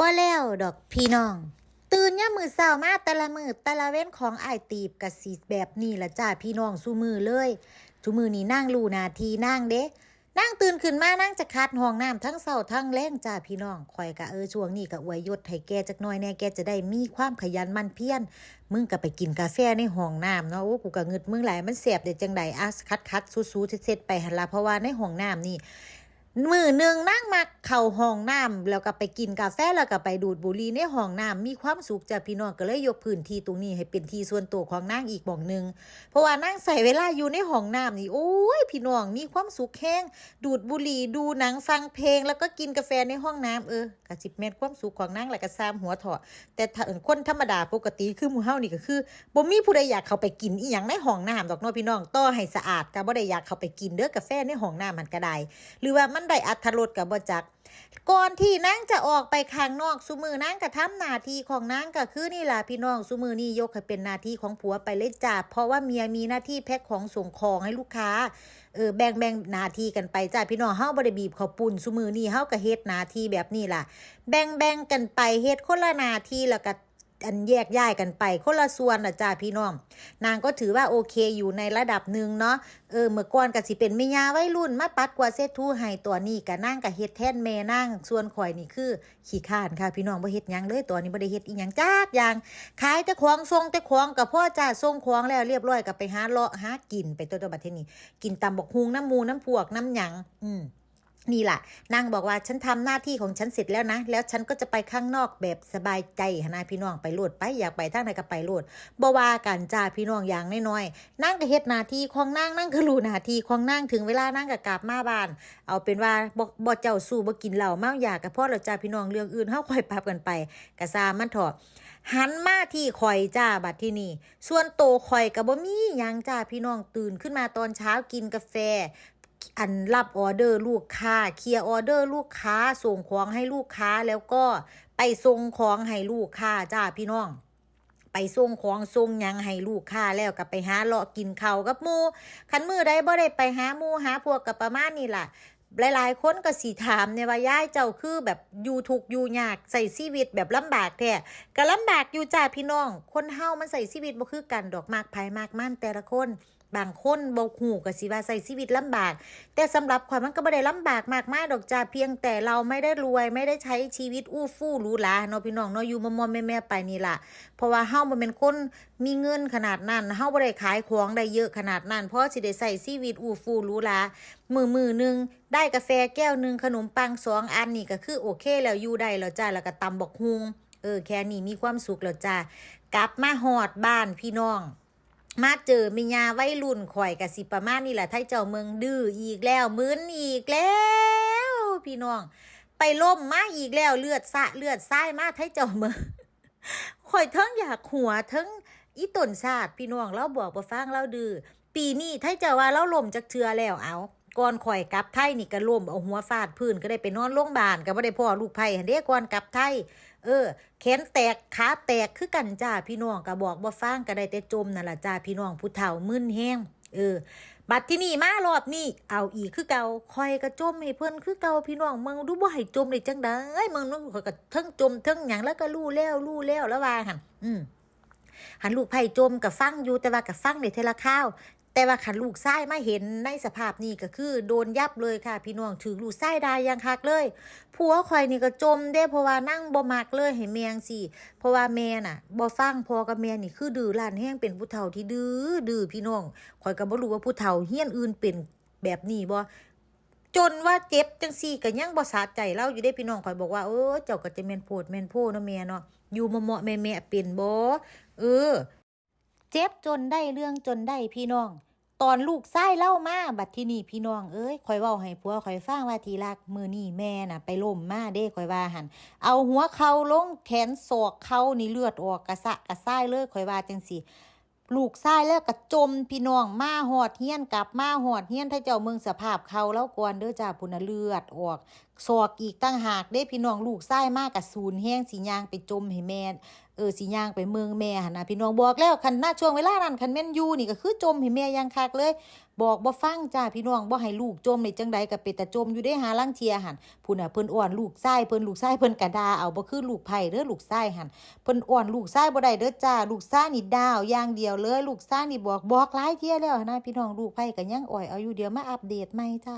บ่แล้วดอกพี่น้อง ตื่นย่ามือเช้ามาแต่ละมือแต่ละเว้นของไอตีบกะสิแบบนี้ละจ้าพี่น้องสู้มือเลยทุมือนี้นั่งรูนาทีนั่งเด้นั่งตื่นขึ้นมานั่งจะคัดห้องน้ำทั้งเช้าทั้งแรงจ้าพี่น้องคอยกะเออช่วงนี้กะอวยยศให้แกจักหน่อยแน่แกจะได้มีความขยันมันเพียรมึงก็ไปกินกาแฟในห้องน้ำเนาะโอ้กูก็งึดมึงหลายมันแสบเด็ดจังใดอะคัดคัดๆสู้ๆเซ็ดไปหันละเพราะว่าในห้องน้ำนี่ มือหนึ่งนั่งมาเข่าห้องน้ำแล้วก็ไปกินกาแฟแล้วก็ไปดูดบุหรี่ในห้องน้ำมีความสุขจากพี่น้องก็เลยยกพื้นที่ตรงนี้ให้เป็นที่ส่วนตัวของนั่งอีกบ่องหนึ่งเพราะว่านั่งใส่เวลาอยู่ในห้องน้ำนี่โอ้ยพี่น้องมีความสุขแห้งดูดบุหรี่ดูหนังฟังเพลง แล้วก็กินกาแฟในห้องน้ำเออกะจิบเม็ดความสุขของนั่งแหละก็ซ้ำหัวถาะแต่ถ้าเอินคนธรรมดาปกติคือมูเฮานี่ก็คือบ่มีผู้ใดอยากเข้าไปกินอีหยังในห้องน้ำดอกเน้อพี่น้องต่อให้สะอาดก็บ่ได้อยากเข้าไปกินเด้อกาแฟในห้องน้ำมันก็ได้หรือว่ามันได้อัตรสกับบ่จักก่อนที่นางจะออกไปข้างนอกสุมือนางก็ทำหน้าที่ของนางก็คือนี่ล่ะพี่น้องสุมือนี่ยกให้เป็นหน้าที่ของผัวไปเลยจ้าเพราะว่าเมียมีหน้าที่แพ็คของส่งของให้ลูกค้าเออแบ่งแบ่งหน้าที่กันไปจ้าพี่น้องเฮาบ่ได้บีบข้าวปุ้นสุมือนี่เฮาก็เฮ็ดหน้าที่แบบนี้ล่ะ แบ่งแบ่งกันไปเฮ็ดคนละหน้าที่แล้วก็ อันแยกย้ายกันไปคนละส่วนนะจ้าพี่น้อง นางก็ถือว่าโอเคอยู่ในระดับหนึ่งเนาะเออเมื่อก่อนก็สิเป็นแม่ยาวัยรุ่นมาปัดกว่าเซตทูให้ตัวนี้ก็นั่งก็เฮ็ดแทนแม่นั่งส่วนข่อยนี่คือขี้ข้านค่ะพี่น้องบ่เฮ็ดหยังเลยตัวนี้บ่ได้เฮ็ดอีหยังจักอย่างขายแต่ของส่งแต่ของกับพ่อจ้าส่งของแล้วเรียบร้อยก็ไปหาเลาะหากินไปตัวตัวบัดเทนี้กินตำบักฮุงน้ำมูน้ำพวกน้ำหยังอืม นี่แหละนางบอกว่าฉันทำหน้าที่ของฉันเสร็จแล้วนะ แล้วฉันก็จะไปข้างนอกแบบสบายใจนนะพี่น้องไปโลดไปอยากไปทางไหนก็ไปโลดบ่ว่ากันจ้าพี่น้องอย่างน้อยๆนางก็เฮ็ดหน้าที่ของนางนางก็รู้หน้าที่ของนางถึงเวลานางก็กลับมาบ้าน เอาเป็นว่าบ่บ่เจ้าสู้บ่กินเหล้าเมาอยาก็พอแล้วจ้าพี่น้องเรื่องอื่นเฮาค่อยปรับกันไปก็ซามันเถอะหันมาที่ข่อยจ้าบัดที่นี่ ส่วนโตข่อยก็บ่มียังจ้าพี่น้องตื่นขึ้นมาตอนเช้ากินกาแฟ อันรับออเดอร์ลูกค้าเคลียร์ออเดอร์ลูกค้าส่งของให้ลูกค้าแล้วก็ไปส่งของให้ลูกค้าจ้าพี่น้อง ไปส่งของส่งยังให้ลูกค้าแล้วก็ไปหาเลาะกินเขากับมู่คันมือใดบ่ได้ไปหามูหาพวกกับประมาณนี้ล่ะหลายๆคนก็สิถามเนี่ยว่ายายเจ้าคือแบบอยู่ทุกอยู่ยากใส่ชีวิตแบบลำบากแท้ก็ลำบากอยู่จ้าพี่น้อง คนเฮามันใส่ชีวิตบ่คือกันดอกมากภายมากมั่นแต่ละคนบางคนบ่ฮู้ก็สิว่าใส่ชีวิตลำบาก แต่สำหรับข่อยมันก็บ่ได้ลำบากมากมายดอกจ้าเพียงแต่เราไม่ได้รวยไม่ได้ใช้ชีวิตอู้ฟู่หรูหราเนาะพี่น้องเนาะอยู่มอมๆแม่ๆไปนี่ล่ะเพราะว่าเฮาบ่เป็นคนมีเงินขนาดนั้นเฮาบ่ได้ขายของได้เยอะขนาดนั้นเพราะสิได้ใส่ชีวิตอู้ฟู่หรูหรามือมือหนึงได้กาแฟแก้วหนึงขนมปังสองอันนี่ก็คือโอเคแล้วอยู่ได้แล้วจ้าแล้วก็ตำบักฮุงเออแค่นี้มีความสุขแล้วจ้ากลับมาฮอดบ้านพี่น้อง มาเจอมียาไวรุ่นข่อยกับสิประมาณนี่แหละไทยเจ้าเมืองดื้ออีกแล้วมึนอีกแล้ว พี่น้อง ไปล่มมาอีกแล้วเลือดสะเลือดซ้ายมาไทยเจ้าเมืองข่อยเทั้งอยากหัวเทั้งอีต้นชาติพี่น้องเราบอกบ่ฟังเราดื้อปีนี้ไทยเจ้าว่าเราล่มจากเทือแล้วเอาก่อนข่อยกลับไทยนี่ก็ล่มเอาหัวฟาดพื้นก็ได้ไปนอนโรงพยาบาลก็บ่ได้พ่อลูกไผ่หันเด้ก่อนกลับไทย เออแขนแตกขาแตกคือกันจ้าพี่น้องก็บอกบ่ฟังก็ได้แต่จมนั่นล่ะจ้าพี่น้องผู้เฒ่ามึนแห้งเออ บัดที่นี่มารอบนี้เอาอีกคือเก่าคอยก็จมให้เพิ่อนคือเก่าพี่น้องมึงดูบ่ให้จมได้จังได๋มึงนึกข่อยก็เทั้งจมทั้งหยังแล้วก็รู้แล้วรู้แล้วแล้วว่าหันอืมหันลูกไผ่จมก็ฟังอยู่แต่ว่าก็ฟังได้เทละข้าว แต่ว่าขันลูกไส้มาเห็นในสภาพนี้ก็คือ โดนยับเลยค่ะ พี่น้องถือลูกไส้ได้ยังคักเลยผัวคอยนี่ก็จมเด้เพราะว่านั่งบ่มักเลยให้แมงสิเพราะว่าแม่น่ะบ่ฟังพอกับแม่นี่คือดื้อล้านแห้งเป็นผู้เฒ่าที่ดื้อดื้อพี่น้องคอยก็บ่รู้ว่าผู้เฒ่าเฮี้ยนอื่นเป็นแบบนี้บ่จนว่าเจ็บจังซี่ก็ยังบ่สะใจเราอยู่ได้พี่น้องคอยบอกว่าเออเจ้าก็จะแม่นโพดแม่นโพเนาะแม่เนาะอยู่เหมาะๆแม่เป็นบ่เออ เจ็บจนได้เรื่องจนได้พี่น้อง ตอนลูกไส้เล่ามาบัดที่นี่พี่น้องเอ้ยคอยเว้าให้ผัวคอยฟังว่าทีรักมือนี่แม่น่ะ ไปล่มมาเด้คอยว่าหันเอาหัวเข่าลงแขนศอกเขานี่เลือดออกกระสะกระไส่เลยคอยว่าจังสิลูกไส้แล้วก็จมพี่น้องมาหอดเฮียนกลับมาหอดเฮียนถ้าเจ้าเมืองสภาพเขาแล้วก่อนเด้อจ้าพุนเลือดออกศอกอีกตั้งหากเด้พี่น้องลูกชายมากกับศูนแห้งสิย่างไปจมให้แม่ เออสิย่างไปเมืองแม่หันน่ะพี่น้องบอกแล้วคันหน้าช่วงเวลานั้นคันแม่นยูนี่ก็คือจมให้แม่ย่างคักเลย บอกบ่ฟังจ้าพี่น้องบ่ให้ลูกจมในจังใดก็เป็นแต่จมอยู่ได้หาลังเทียหันพุ่นน่ะเพิ่นอ้อนลูกชายเพิ่นลูกชายเพิ่นกระดาเอาบ่คือลูกไผ่เด้อลูกชายหันเพิ่นอ้อนลูกชายบ่ได้เด้อจ้าลูกชายนี่ดาวอย่างเดียวเลย ลูกชายนี่บอกบอกหลายเที่ยแล้วนะพี่น้องลูกไผ่ก็ยังอ่อยเอาอยู่เดียวมาอัปเดตใหม่จ้า